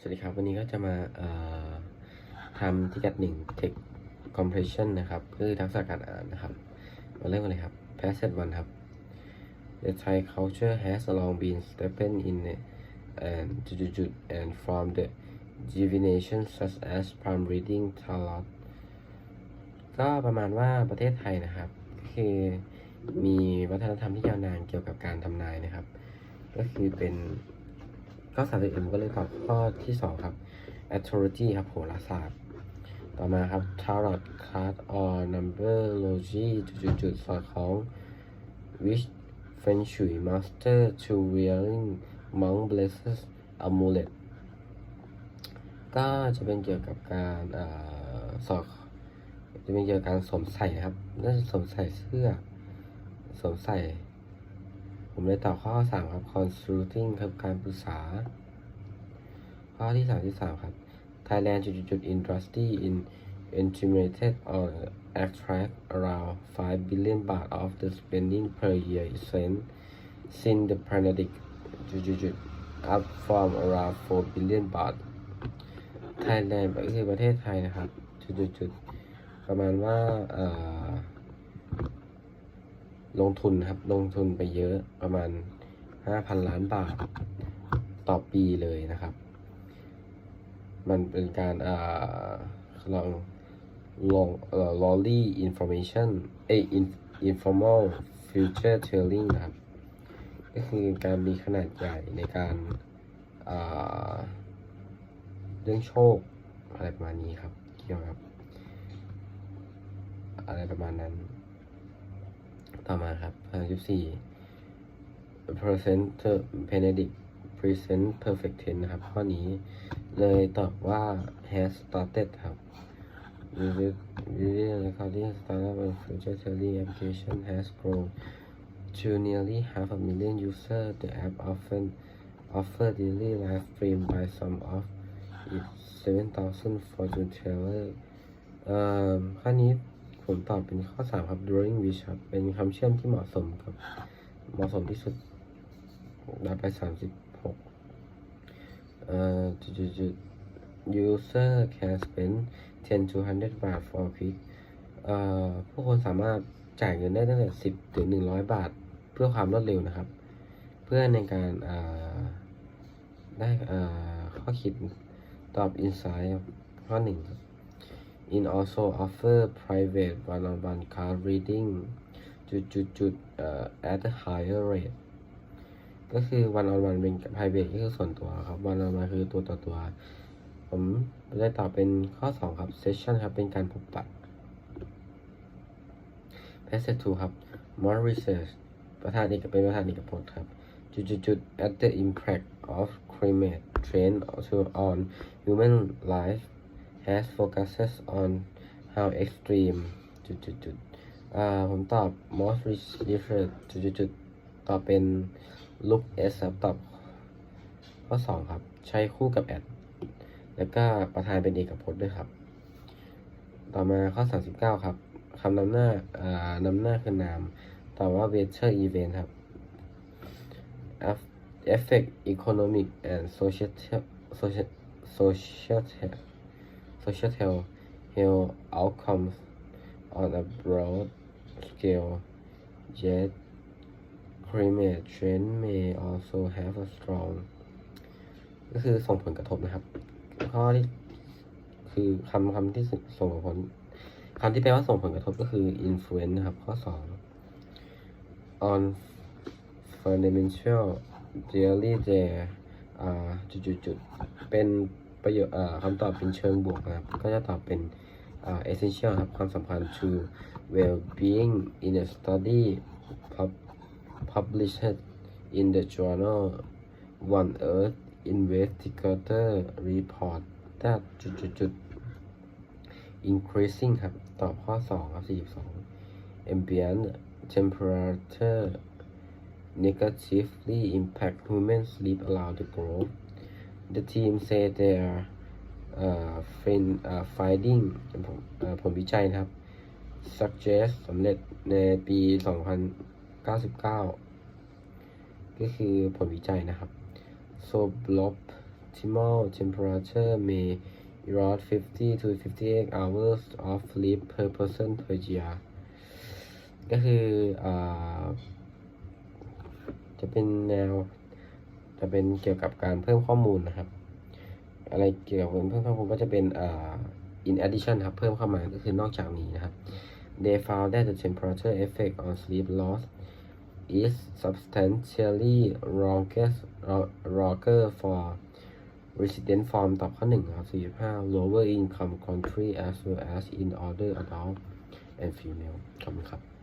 สวัสดีครับ วันนี้ก็จะมาทำที่กัดหนึ่ง text compression นะครับ คือทักษะการอ่านนะครับ มาเริ่มกันเลยครับ passage one ครับ The Thai culture has long been steeped in and juju and from the divination such as palm reading tarot ก็ประมาณว่าประเทศไทยนะครับ คือมีวัฒนธรรมที่ยาวนานเกี่ยวกับการทำนายนะครับ ก็คือเป็น ข้อสามสิบเอ็ดก็เลยตอบข้อที่สองครับ astrology ครับโหราศาสตร์ ต่อมาครับ tarot card or Numerology จุดๆๆสอดคล้อง which feng shui master to wearing monk blesses amulet ก็จะเป็นเกี่ยวกับการอสอดจะเป็นเกี่ยวกับการสวมใส่ครับน่าจะสวมใส่เสื้อสวมใส่ ผมเลยตอบข้อสามครับ consulting ครับการปรึกษา ข้อที่สามที่สามครับ Thailand จุดจุด industry in estimated or attract around 5 billion baht of the spending per year is spent since the pandemic จุดจุดๆ up from around 4 billion baht Thailand ก็คือประเทศไทยนะครับ จุดจุดจุดประมาณว่าเอ่อ ลงทุนครับ ลงทุนไปเยอะประมาณ 5,000 ล้านบาทต่อปีเลยนะครับ มันเป็นการเอ่อลองลองเอ่อ lolly information เอย informal future telling นะครับ ก็คือการมีขนาดใหญ่ในการเอ่อเรื่องโชคอะไรประมาณนี้ครับ เกี่ยวกับ อะไรประมาณนั้น ต่อมาครับคำที่สี่ present Benedict present perfect tense นะครับ ข้อนี้เลยตอบว่า has started ครับ Visit Visit recording startup and future telling application has grown to nearly half a million users. The app often offer daily live stream by some of its 7,000 fortune teller เอ่อข้อนี้ ผมตอบเป็นข้อ3ครับ drawing wish ครับ เป็นคำเชื่อมที่เหมาะสมกับ เหมาะสมที่สุดได้ไป36เอ่อจุดๆ user can spend 10 to 100 บาท for quick เอ่อผู้คนสามารถจ่ายเงินได้ตั้งแต่10ถึง100บาท เพื่อความรวดเร็วนะครับ เพื่อในการเอ่อได้เอ่อข้อคิดตอบ insight ข้อหนึ่งครับ in also offer private one-on-one card reading จุดจุดจุดเออ at a higher rate ก็คือ one on one เป็น private ก็คือส่วนตัวครับ one on one คือตัวต่อตัว ผมได้ตอบเป็นข้อ 2 ครับ session ครับ เป็นการพบปะ passage 2ครับ more research ประธานเอกเป็นประธานเอกพจน์ครับ จุดจุดจุด at the impact of climate change to on human life has focuses on how extreme จุดจุดจุดอ่าผมตอบ most research จุดจุดจุดตอบเป็น look s ครับตอบข้อ2ครับ ใช้คู่กับ at แล้วก็ประธานเป็นเอกพจน์ด้วยครับ ต่อมาข้อ 39 ครับคำนำหน้าอ่านำหน้าคือนามตอบว่า weather event ครับ Aff- affect economic and social social social social health outcomes on a broad scale yet climate change may also have a strong ก็คือส่งผลกระทบนะครับ ข้อที่คือคำคำที่ส่งผลคำที่แปลว่าส่งผลกระทบก็คือ influence นะครับ ข้อ 2 on fundamental theory there อ่าจุดๆเป็น ประโยชน์คำตอบเป็นเชิงบวกนะครับ ก็จะตอบเป็น essential ครับ ความสัมพันธ์ to well-being in a study pub- published in the journal One Earth Investigator report that จุดๆ increasing ครับ ตอบข้อ 2 ครับ 42 ambient temperature negatively impact human sleep around the globe. The team say they are uh, find, uh, finding ผลผลวิจัยนะครับ suggest สำเร็จในปี 2099 ก็คือผลวิจัยนะครับ so blob optimal temperature may erode 50 to 58 hours of sleep per person per year ก็คืออจะเป็นแนว จะเป็นเกี่ยวกับการเพิ่มข้อมูลนะครับ อะไรเกี่ยวกับเพิ่มข้อมูลก็จะเป็นอ่า in addition ครับ เพิ่มเข้ามาก็คือนอกจากนี้นะครับ they found that the temperature effect on sleep loss is substantially longer longer for resident form ตอบข้อหนึ่งครับ45 lower income country as well as in older adult and female ขอบคุณครับ